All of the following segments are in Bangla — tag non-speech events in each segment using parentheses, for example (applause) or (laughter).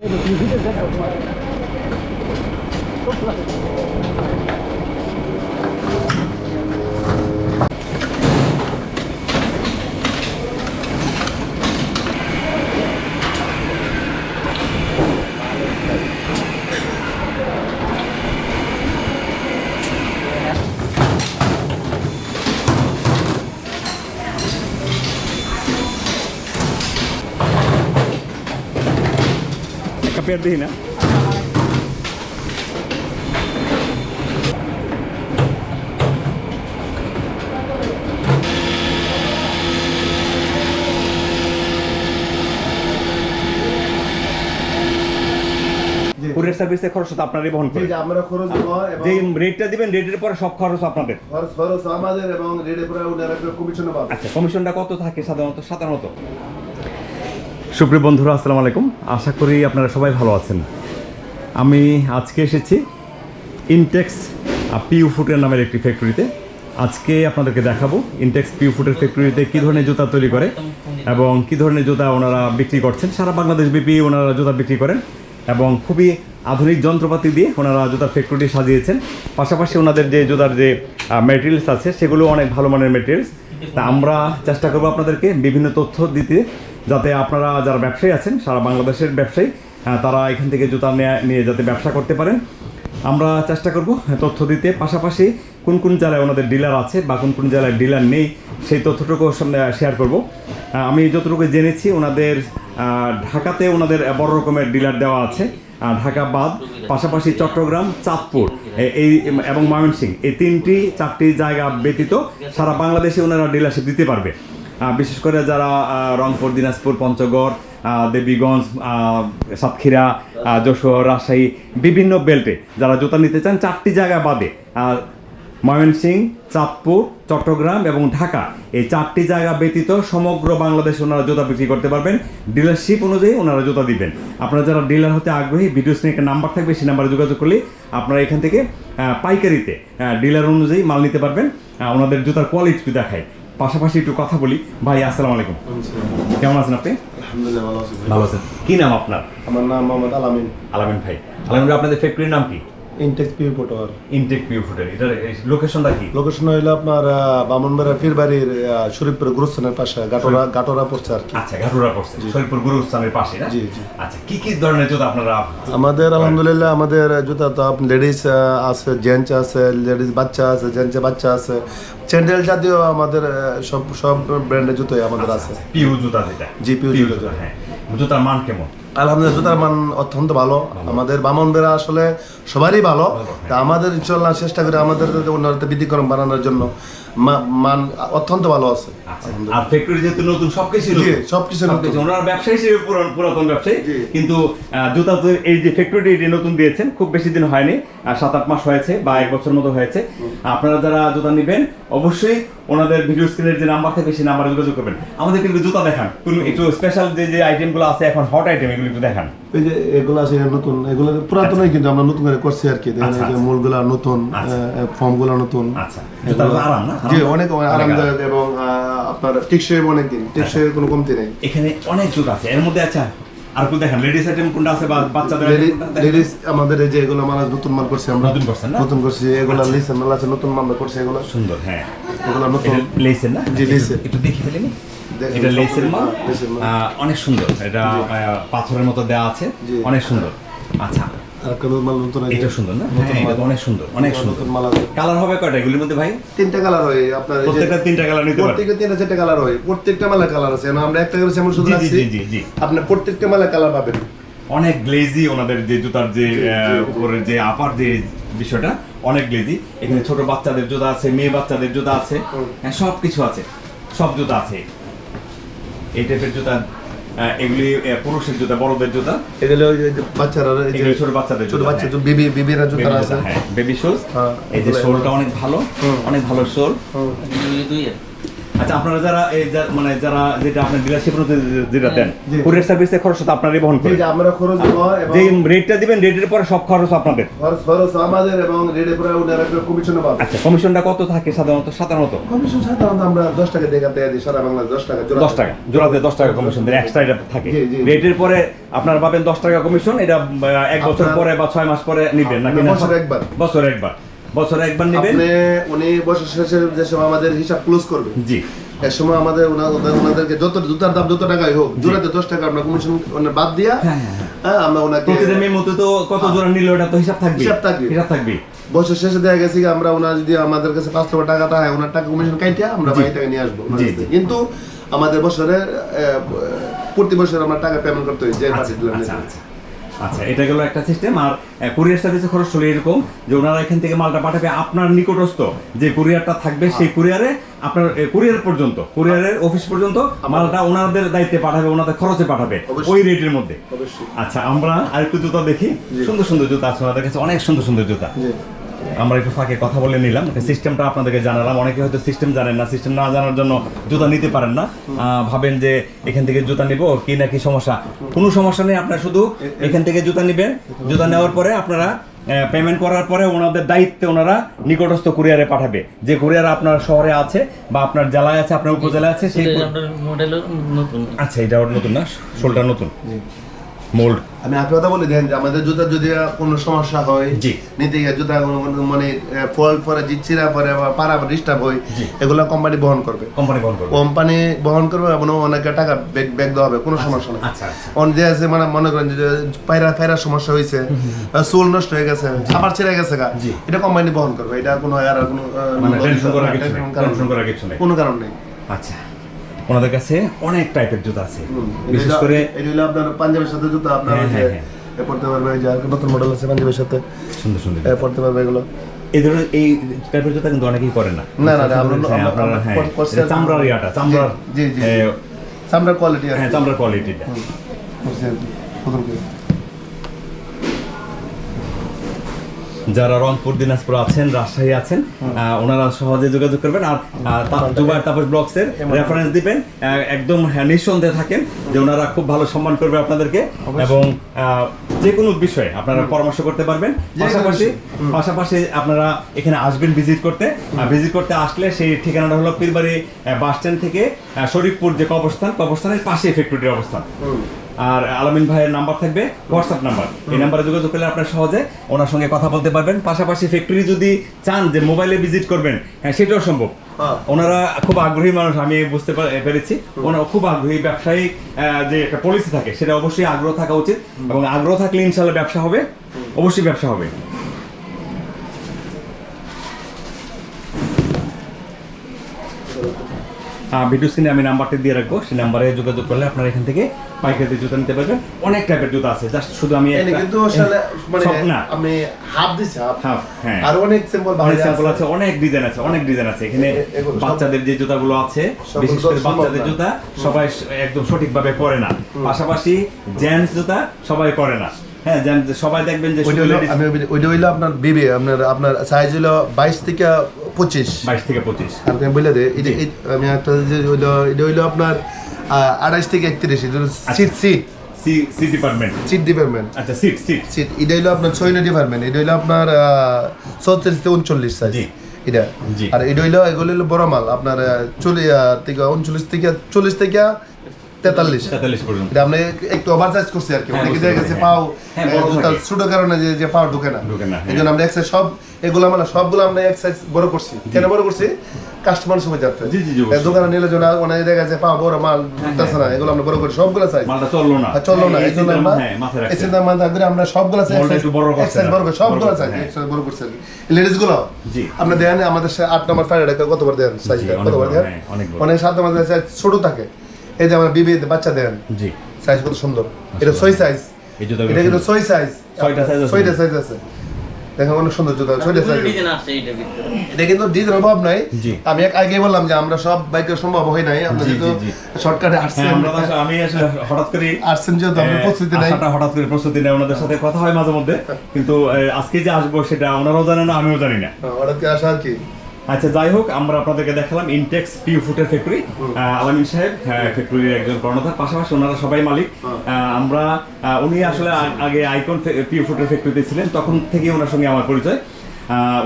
একটা (laughs) পেয়ার দিই না জি। কুরিয়ার সার্ভিসের খরচ তো আপনারই বহন জি, জি, আমরা খরচ দেবো এবং যে রেটটা দিবেন রেটের পরে সব খরচ আপনাদের। খরচ খরচ আমাদের এবং রেডি করে ওনার কমিশন পাবে। আচ্ছা কমিশনটা কত থাকে সাধারণত? সাধারণত সুপ্রিয় বন্ধুরা, আসসালামু আলাইকুম। আশা করি আপনারা সবাই ভালো আছেন। আমি আজকে এসেছি ইনটেক্স পিউ ফুটের নামের একটি ফ্যাক্টরিতে আজকে আপনাদেরকে দেখাবো ইনটেক্স পিউ ফুটের ফ্যাক্টরিতে কী ধরনের জুতা তৈরি করে এবং কী ধরনের জুতা ওনারা বিক্রি করছেন। সারা বাংলাদেশ ব্যাপী ওনারা জুতা বিক্রি করেন এবং খুবই আধুনিক যন্ত্রপাতি দিয়ে ওনারা জুতার ফ্যাক্টরি সাজিয়েছেন। পাশাপাশি ওনাদের যে জুতার যে মেটেরিয়ালস আছে, সেগুলো অনেক ভালো মানের মেটেরিয়ালস তা আমরা চেষ্টা করব আপনাদেরকে বিভিন্ন তথ্য দিতে। যাতে আপনারা যারা ব্যবসায়ী আছেন, সারা বাংলাদেশের ব্যবসায়ী তারা এখান থেকে জুতা নেয়া- যাতে ব্যবসা করতে পারেন। আমরা চেষ্টা করব তথ্য দিতে। পাশাপাশি কোন কোন জেলায় ওনাদের ডিলার আছে বা কোন কোন জেলায় ডিলার নেই, সেই তথ্যটুকু শেয়ার করব। আমি যতটুকু জেনেছি, ওনাদের ঢাকাতে ওনাদের বড় রকমের ডিলার দেওয়া আছে ঢাকা বাদ, পাশাপাশি চট্টগ্রাম, চাঁদপুর এই, এবং ময়মনসিংহ। এই তিনটি, চারটি জায়গা ব্যতীত সারা বাংলাদেশে ওনারা ডিলারশিপ দিতে পারবে। বিশেষ করে যারা রংপুর দিনাজপুর পঞ্চগড় দেবীগঞ্জ সাতক্ষীরা যশোর রাজশাহী বিভিন্ন বেল্টে যারা জুতা নিতে চান চারটি জায়গা বাদে আহ, ময়মনসিংহ চাঁদপুর চট্টগ্রাম এবং ঢাকা। এই চারটি জায়গা ব্যতীত সমগ্র বাংলাদেশে ওনারা জুতা বিক্রি করতে পারবেন। ডিলারশিপ অনুযায়ী ওনারা জুতা দিবেন। আপনারা যারা ডিলার হতে আগ্রহী ভিডিও একটা নাম্বার থাকবে সেই নাম্বারে যোগাযোগ করলে আপনারা এখান থেকে পাইকারিতে ডিলার অনুযায়ী মাল নিতে পারবেন। ওনাদের জুতার কোয়ালিটি দেখায়। পাশাপাশি একটু কথা বলি। ভাই আসসালামু আলাইকুম। কেমন আছেন আপনি? আলহামদুলিল্লাহ ভালো আছি। ভালো আছেন। কি নাম আপনার? আমার নাম মোহাম্মদ আলামিন। আলামিন ভাই। আলামিন ভাই আপনাদের ফ্যাক্টরির নাম কি? ইনটেক্স পিউ পোটোয়ার ইনটেক পিউ ফুডের এটার লোকেশনটা কি? লোকেশন হইল আপনার পীরবাড়ির আহ, শরীফপুর গুরুস্থানের পাশে গাটোরা গাটোরা পড়ছে আর কি। আচ্ছা ঘাটুরা পড়ছে শরীরপুর গুরুস্থানের পাশে জি, জি। আচ্ছা কি কি ধরনের জুতা আপনারা আমাদের আলহামদুলিল্লাহ আমাদের জুতা তো লেডিস আছে জেন্টস আছে লেডিস বাচ্চা আছে জেন্টস বাচ্চা আছে। স্যান্ডেল জাতীয় আমাদের সব সব ব্র্যান্ডের জুতোই আমাদের আছে। পিউ জুতা যেটা। জি, পিউ জুতা। হ্যাঁ। জুতার মান কেমন? আলহামদুলিল্লাহ জুতার মান অত্যন্ত ভালো। আমাদের আসলে সবারই ভালো। হ্যাঁ। তা আমাদের ইনশাল্লাহ চেষ্টা করে আমাদের উন্নয়নতে ব্যতিক্রম বানানোর জন্য মান অত্যন্ত ভালো আছে। আচ্ছা আর ফ্যাক্টরি যেহেতু নতুন সবকিছু জি, সবকিছু নতুন। ওনারা ব্যবসায়ী হিসেবে পুরাতন ব্যবসায়ী। কিন্তু জুতা এই যে ফ্যাক্টরি এটি নতুন দিয়েছেন খুব বেশি দিন হয়নি। সাত আট মাস হয়েছে বা এক বছর মতো হয়েছে। আপনারা যারা জুতা নেবেন অবশ্যই ওনাদের ভিডিও স্ক্রিনের যে নাম্বার থাকে সেই নাম্বারে যোগাযোগ করবেন। আমাদের কিন্তু জুতা দেখান। কোন একটু স্পেশাল যে যে আইটেমগুলো আছে এখন হট আইটেম এগুলো একটু দেখান। এই যে এগুলো আছে এটা নতুন এগুলো পুরাতনই কিন্তু আমরা নতুন করে করছি আর কি। দেখেন আচ্ছা, এই যে আচ্ছা। মূলগুলা নতুন আচ্ছা। ফর্মগুলা নতুন। আচ্ছা। জুতার এগুলো- আরাম না? জি অনেক আরামদায়ক এবং আপনার টিকসই অনেক দিন টিকসই কোনো কমতি নেই। এখানে অনেক জুতা আছে। এর মধ্যে আচ্ছা আর কোন দেখেন লেডিস আইটেম কোনটা আছে বা বাচ্চাদের লেডিস আমাদের এই যে এগুলো আমরা নতুন মাল করছে আমরা। নতুন করছেন না? নতুন করছি এগুলো লিসেন মাল আছে নতুন মাল করছে এগুলো। সুন্দর হ্যাঁ। এগুলো নতুন। লেসের না? জি, লেসের। একটু দেখি ফেলেনি এটা লেসের মাল? অনেক সুন্দর। এটা পাথরের মতো দেওয়া আছে। অনেক সুন্দর। আচ্ছা মাল নতুন এটা সুন্দর না? হ্যাঁ, এটা অনেক সুন্দর অনেক সুন্দর। মাল কালার হবে কয়টা? এগুলির মধ্যে ভাই? তিনটা কালার হয় আপনার এই প্রত্যেকটা তিনটা কালার নিতে পারবেন প্রত্যেকটা তিনটা চারটা কালার হয়। প্রত্যেকটা মালের কালার আছে। আমরা একটা করেছি আমরা শুধু জি জি রাখছি জি জি জি। আপনি প্রত্যেকটা মালের কালার পাবেন। অনেক গ্লেজি ওনাদের যে জুতার যে উপরের যে আপার যে বিষয়টা অনেক গ্লেজি এখানে ছোট বাচ্চাদের জুতা আছে মেয়ে বাচ্চাদের জুতা আছে। হ্যাঁ সব কিছু আছে। সব জুতা আছে। এই টাইপের জুতা এগুলি পুরুষের জুতা বড়দের জুতা। এগুলো ওই যে বাচ্চারা এই যে ছোট বাচ্চাদের ছোট জুতা, বাচ্চা হ্যাঁ। বিবি বিবিরা জুতা বেবি আছে। হ্যাঁ। বেবি শুজ হ্যাঁ, এই যে শোলটা সোলটা অনেক ভালো অনেক ভালো সোল হুম। আচ্ছা আপনারা যারা এই মানে যারা যেটা আপনার ডিলারশিপ যেটা দেন কুরিয়ার সার্ভিসের খরচ তো আপনারই বহন করেন। আমরা খরচ দিব এবং যে রেটটা দিবেন রেটের পরে সব খরচ আপনাদের। খরচ খরচ আমাদের এবং ওনার একটা কমিশন পাবো আচ্ছা কমিশনটা কত থাকে সাধারণত? সাধারণত? কমিশন সাধারণত আমরা দশ টাকা দেখা দেয়া দিই সারা বাংলা দশ টাকা জোড়া দশ টাকা জোড়াতে দশ টাকা কমিশন দেন এক্সট্রা এটা থাকে। রেটের পরে আপনার পাবেন দশ টাকা কমিশন এটা এক বছর পরে বা ছয় মাস পরে নিবেন নাকি না? একবার। বছরে একবার। বছরে একবার নিবেন? আপনি উনি বছর শেষে যে সময় আমাদের হিসাব ক্লোজ করবে জি। এর সময় আমাদের ওনা- ওনা- ওনাদেরকে যত জুতার দাম যত টাকাই হোক জোড়াতে দশ টাকা আমরা কমিশন বাদ দিয়া হ্যাঁ, হ্যাঁ, হ্যাঁ। হ্যাঁ আমরা ওনাকে প্রতিটা মেমোতে তো কত জোড়া নিল এটা তো হিসাব থাকবে? হিসাব থাকবে। হিসাব থাকবে। বছর শেষে দেখা গেছে কি আমরা ওনার যদি আমাদের কাছে পাঁচ লক্ষ টাকা থাকে ওনার টাকা কমিশন কাইটিয়া আমরা বাকি টাকা নিয়ে আসব। কিন্তু আমাদের বছরে প্রতি বছর আমরা টাকা পেমেন্ট করতে হয় যে আচ্ছা, পার্টি দিলাম আচ্ছা এটা গেল একটা সিস্টেম আর কুরিয়ার সার্ভিসের খরচ চলে এরকম যে ওনারা এখান থেকে মালটা পাঠাবে আপনার নিকটস্থ যে কুরিয়ারটা থাকবে সেই কুরিয়ারে আপনার কুরিয়ার পর্যন্ত কুরিয়ারের অফিস পর্যন্ত মালটা ওনাদের দায়িত্বে পাঠাবে ওনাদের খরচে পাঠাবে ওই রেটের মধ্যে। আচ্ছা আমরা আরেকটু জুতা দেখি। সুন্দর সুন্দর জুতা আছে ওনাদের কাছে অনেক সুন্দর সুন্দর জুতা। আমরা একটু ফাঁকে কথা বলে নিলাম। সিস্টেমটা আপনাদেরকে জানালাম। অনেকে হয়তো সিস্টেম জানেন না। সিস্টেম না জানার জন্য জুতা নিতে পারেন না। ভাবেন যে এখান থেকে জুতা নিব কি না কি সমস্যা। কোনো সমস্যা নেই আপনার শুধু এখান থেকে জুতা নেবেন। জুতা নেওয়ার পরে আপনারা পেমেন্ট করার পরে ওনাদের দায়িত্বে ওনারা নিকটস্থ কুরিয়ারে পাঠাবে। যে কুরিয়ার আপনার শহরে আছে বা আপনার জেলায় আছে আপনার উপজেলায় আছে সেই আচ্ছা এটা ওর নতুন না? শোলটা নতুন। মোল্ড। আমি একটা কথা বলি দেন যে আমাদের জুতা যদি কোনো সমস্যা হয় জি। নিতে গিয়ে জুতা মানে ফল পরে জিচ্ছিরা পরে বা পাড়া ডিস্টার্ব হয় এগুলো কোম্পানি বহন করবে। কোম্পানি বহন করবে। কোম্পানি বহন করবে এবং অনেকে টাকা ব্যাগ ব্যাগ দেওয়া হবে কোনো সমস্যা নেই। আচ্ছা আচ্ছা। অন যে আছে মানে মনে করেন যে পায়রা পায়রা সমস্যা হয়েছে চুল নষ্ট হয়ে গেছে আবার ছেড়ে গেছে গা এটা কোম্পানি বহন করবে এটা কোনো আর কোনো মানে টেনশন কারণ করার কিছু নেই। কোনো কারণ নেই। আচ্ছা। ওনাদের কাছে অনেক টাইপের জুতা আছে। বিশেষ করে এটা হলো আপনার পাঞ্জাবের সাথে জুতো আপনার হ্যাঁ, হ্যাঁ, হ্যাঁ। পড়তে পারবে যে আর নতুন মডেল আছে পাঞ্জাবের সাথে। সুন্দর সুন্দর। পড়তে পারবে এগুলো। এই ধরনের এই টাইপের জুতা কিন্তু অনেকেই করে না। না, না, আমরা- হ্যাঁ, হ্যাঁ চামড়ার ইয়াটা চামড়ার জি, জি। চামড়ার কোয়ালিটি আছে হ্যাঁ চামড়ার কোয়ালিটিটা যারা রংপুর দিনাজপুর আছেন রাজশাহী আছেন ওনারা সহজে যোগাযোগ করবেন আর জুবাইর তাপস ব্লগস এর রেফারেন্স দিবেন একদম হ্যাঁ, নিঃসন্দেহে থাকেন যে ওনারা খুব ভালো সম্মান করবে আপনাদেরকে এবং আহ, যে কোনো বিষয়ে আপনারা পরামর্শ করতে পারবেন। পাশাপাশি পাশাপাশি আপনারা এখানে আসবেন ভিজিট করতে। ভিজিট করতে আসলে সেই ঠিকানাটা হলো পীরবাড়ি বাস স্ট্যান্ড থেকে শরীফপুর যে কবরস্থান কবরস্থানের পাশে ফ্যাক্টরির অবস্থান। আর আলামিন ভাইয়ের নাম্বার থাকবে হোয়াটসঅ্যাপ নাম্বার। এই নাম্বারে যোগাযোগ করলে আপনার সহজে ওনার সঙ্গে কথা বলতে পারবেন। পাশাপাশি ফ্যাক্টরি যদি চান যে মোবাইলে ভিজিট করবেন হ্যাঁ সেটাও সম্ভব। হ্যাঁ। ওনারা খুব আগ্রহী মানুষ আমি বুঝতে পেরেছি। ওনারা খুব আগ্রহী ব্যবসায়ী যে একটা পলিসি থাকে সেটা অবশ্যই আগ্রহ থাকা উচিত। এবং আগ্রহ থাকলে ইনশাল্লাহ ব্যবসা হবে। অবশ্যই ব্যবসা হবে। ভিডিও স্ক্রিনে আমি নাম্বারটা দিয়ে রাখব। সেই নাম্বারে যোগাযোগ করলে আপনারা এখান থেকে পাইকারি জুতা নিতে পারবেন। অনেক টাইপের জুতা আছে। জাস্ট শুধু আমি কিন্তু মানে আমি হাফ দিছি হাফ হাফ হ্যাঁ। আর অনেক সিম্পল অনেক স্যাম্পল আছে। অনেক ডিজাইন আছে অনেক ডিজাইন আছে। এখানে বাচ্চাদের যে জুতাগুলো আছে বিশেষ করে বাচ্চাদের জুতা সবাই একদম সঠিকভাবে পরে না। পাশাপাশি জেন্টস জুতা সবাই পরে না। হ্যাঁ সবাই দেখবেন যে ওইটা হইল আপনার বিবি আপনার আপনার সাইজ হইল বাইশ থেকে পঁচিশ। বাইশ থেকে পঁচিশ। আর আমি বলে দে আমি একটা যে হইল এটা হইল আপনার আড়াইশ থেকে একত্রিশ এটা seat seat C C department seat department আচ্ছা সিট সিট সিট এটা হইল আপনার ছয় ডিপার্টমেন্ট এটা হইল আপনার চৌত্রিশ থেকে উনচল্লিশ সাইজ এটা। আর এটা হইল এগুলো হইল বড় মাল আপনার চল্লিশ থেকে উনচল্লিশ থেকে চল্লিশ থেকে তেতাল্লিশ। তেতাল্লিশ পর্যন্ত। আমরা একটু ওভার সাইজ করছি আর কি। হ্যাঁ, অনেকে দেখা গেছে হ্যাঁ। পাও হ্যাঁ, জুতা থাকে। ছোট কারণে যে পাও ঢুকে না। ঢোকে না, হ্যাঁ। এই জন্য আমরা এক size সব এগুলো আমরা সবগুলো আমরা এক সাইজ বড় করছি। কেন বড় করছি? কাস্টমার সময় যাতে জি, জি, জি, অবশ্যই। দোকানে নিলে জন্য অনেক দেখা যাচ্ছে পাও বড় মাল ঢুকতেছে না এগুলো আমরা বড় করি। সবগুলো সাইজ মালটা চলল না। চলল না হ্যাঁ, এই জন্য হ্যাঁ এই চিন্তা মাথায় করে আমরা সবগুলো সাইজ একটু বড় করছেন সাইজ বড় করে সবগুলো সাইজ এক size বড় করছি আর কি। লেডিসগুলো জি। আপনি দেন আমাদের সে আট নম্বর ফাইভ কতবার দেন? অনেক কতবার বড়, দেন? হ্যাঁ, অনেক বড়। অনেক সাত নম্বর সাইজ ছোট থাকে। এই যে আমরা বিবি বাচ্চা দেন। জি। সাইজ কত সুন্দর। এটা ছয় সাইজ এটা কিন্তু ছয় সাইজ? ছয়টা সাইজ আছে। অনেক এটা কিন্তু অভাব নাই। আমি এক আগে বললাম যে আমরা সব বাইকের সম্ভব হয় নাই। আমরা যেহেতু। শর্টকাটে হ্যাঁ আসছেন আমি আসলে হঠাৎ করে আসছেন যেহেতু আমরা প্রস্তুতি নাই। হঠাৎ করে প্রস্তুতি নেই ওনাদের সাথে কথা হয় মাঝে মধ্যে। কিন্তু আজকে যে আসব সেটা ওনারাও জানে না আমিও জানি না। হ্যাঁ, হঠাৎ করে আসা আর কি? আচ্ছা যাই হোক আমরা আপনাদেরকে দেখালাম ইনটেক্স পিউ ফুটের ফ্যাক্টরি আলামিন সাহেব ফ্যাক্টরির একজন কর্ণধার পাশাপাশি ওনারা সবাই মালিক। আমরা উনি আসলে আগে আইকন পিউ ফুটের ফ্যাক্টরিতে ছিলেন তখন থেকে ওনার সঙ্গে আমার পরিচয়।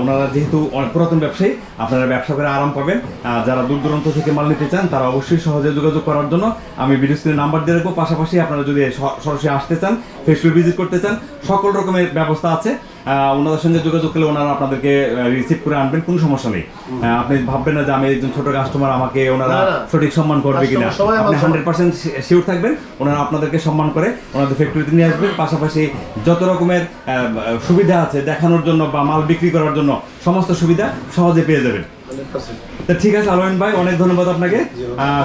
ওনারা যেহেতু পুরাতন ব্যবসায়ী আপনারা ব্যবসা করে আরাম পাবেন। যারা দূর দূরান্ত থেকে মাল নিতে চান তারা অবশ্যই সহজে যোগাযোগ করার জন্য। আমি ভিডিও স্ক্রিনে নাম্বার দিয়ে রাখব পাশাপাশি আপনারা যদি সরাসরি আসতে চান ফ্যাক্টরি ভিজিট করতে চান সকল রকমের ব্যবস্থা আছে। ওনাদের সঙ্গে যোগাযোগ করলে ওনারা আপনাদেরকে রিসিভ করে আনবেন কোনো সমস্যা নেই। আপনি ভাববেন না যে আমি একজন ছোট কাস্টমার আমাকে ওনারা। সঠিক সম্মান করবে কিনা। আপনি হান্ড্রেড পার্সেন্ট শিওর থাকবেন ওনারা আপনাদেরকে সম্মান করে ওনাদের ফ্যাক্টরিতে নিয়ে আসবেন। পাশাপাশি যত রকমের সুবিধা আছে দেখানোর জন্য বা মাল বিক্রি করার জন্য সমস্ত সুবিধা সহজে পেয়ে যাবেন। 100% তা ঠিক আছে আলোয়ন ভাই অনেক ধন্যবাদ আপনাকে।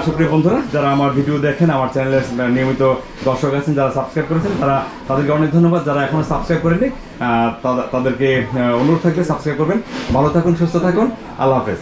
সুপ্রিয় বন্ধুরা যারা আমার ভিডিও দেখেন আমার চ্যানেলের নিয়মিত দর্শক আছেন যারা সাবস্ক্রাইব করেছেন তারা তাদেরকে অনেক ধন্যবাদ। যারা এখনও সাবস্ক্রাইব করেনি তাদেরকে অনুরোধ থাকবে সাবস্ক্রাইব করবেন। ভালো থাকুন সুস্থ থাকুন। আল্লাহ হাফেজ।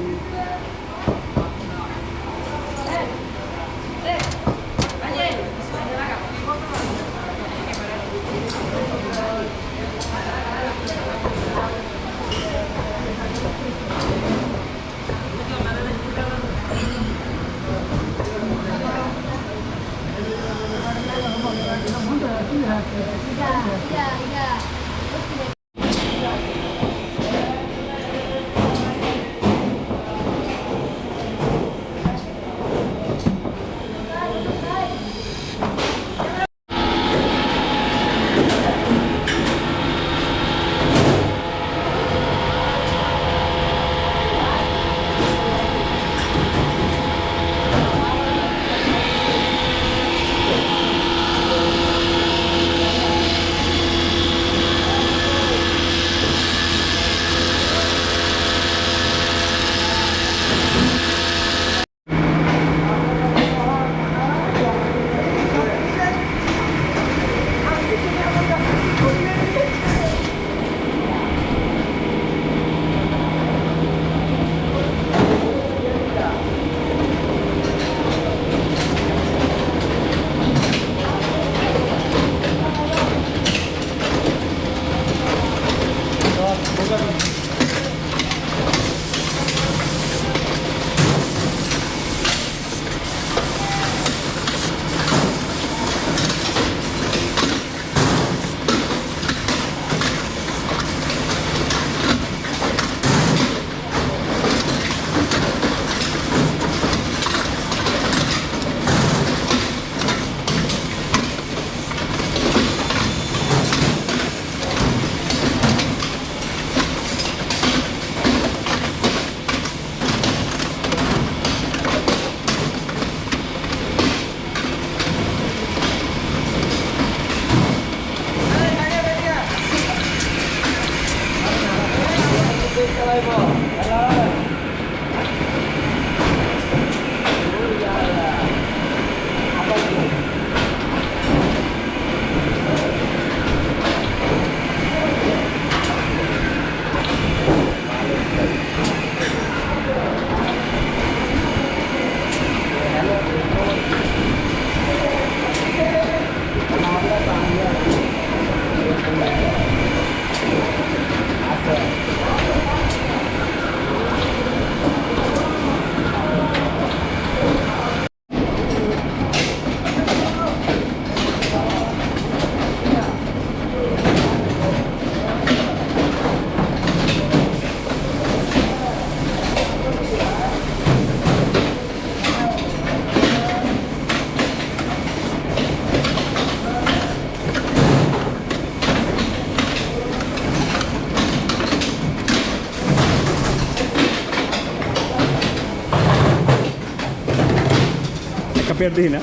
Iya, iya. 아이고. একটা পেয়ার দিই না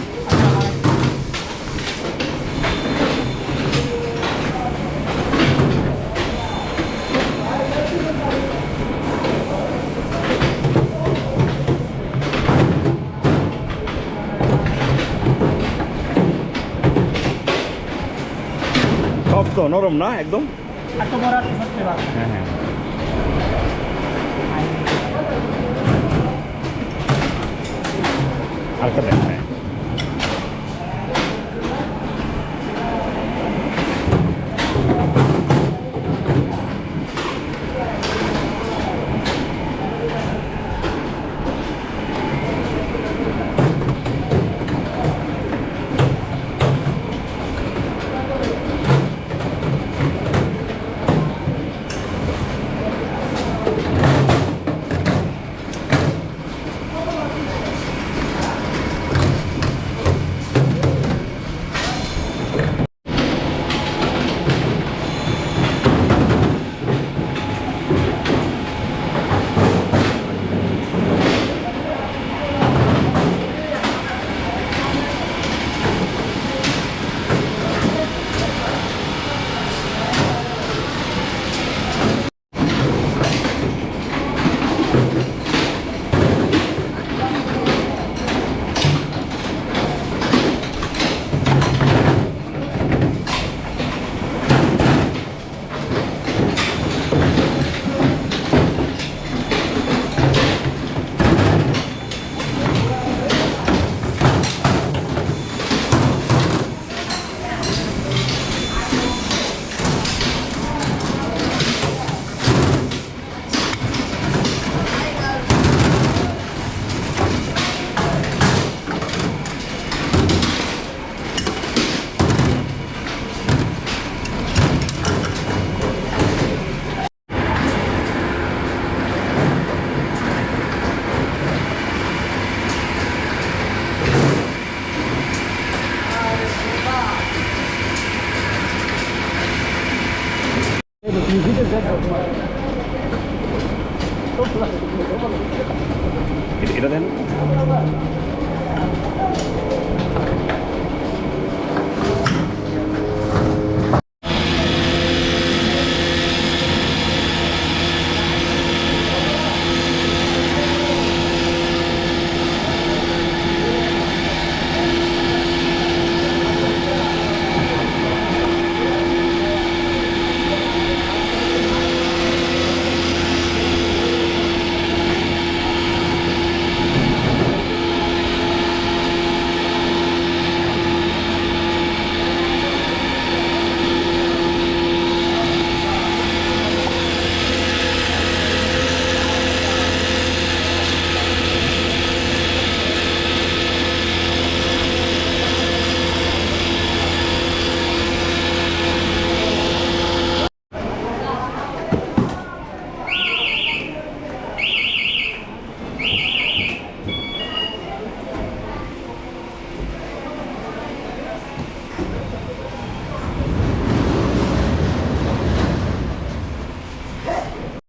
সব তো নরম না একদম হ্যাঁ হ্যাঁ আরেকটা দেখ Gidelim.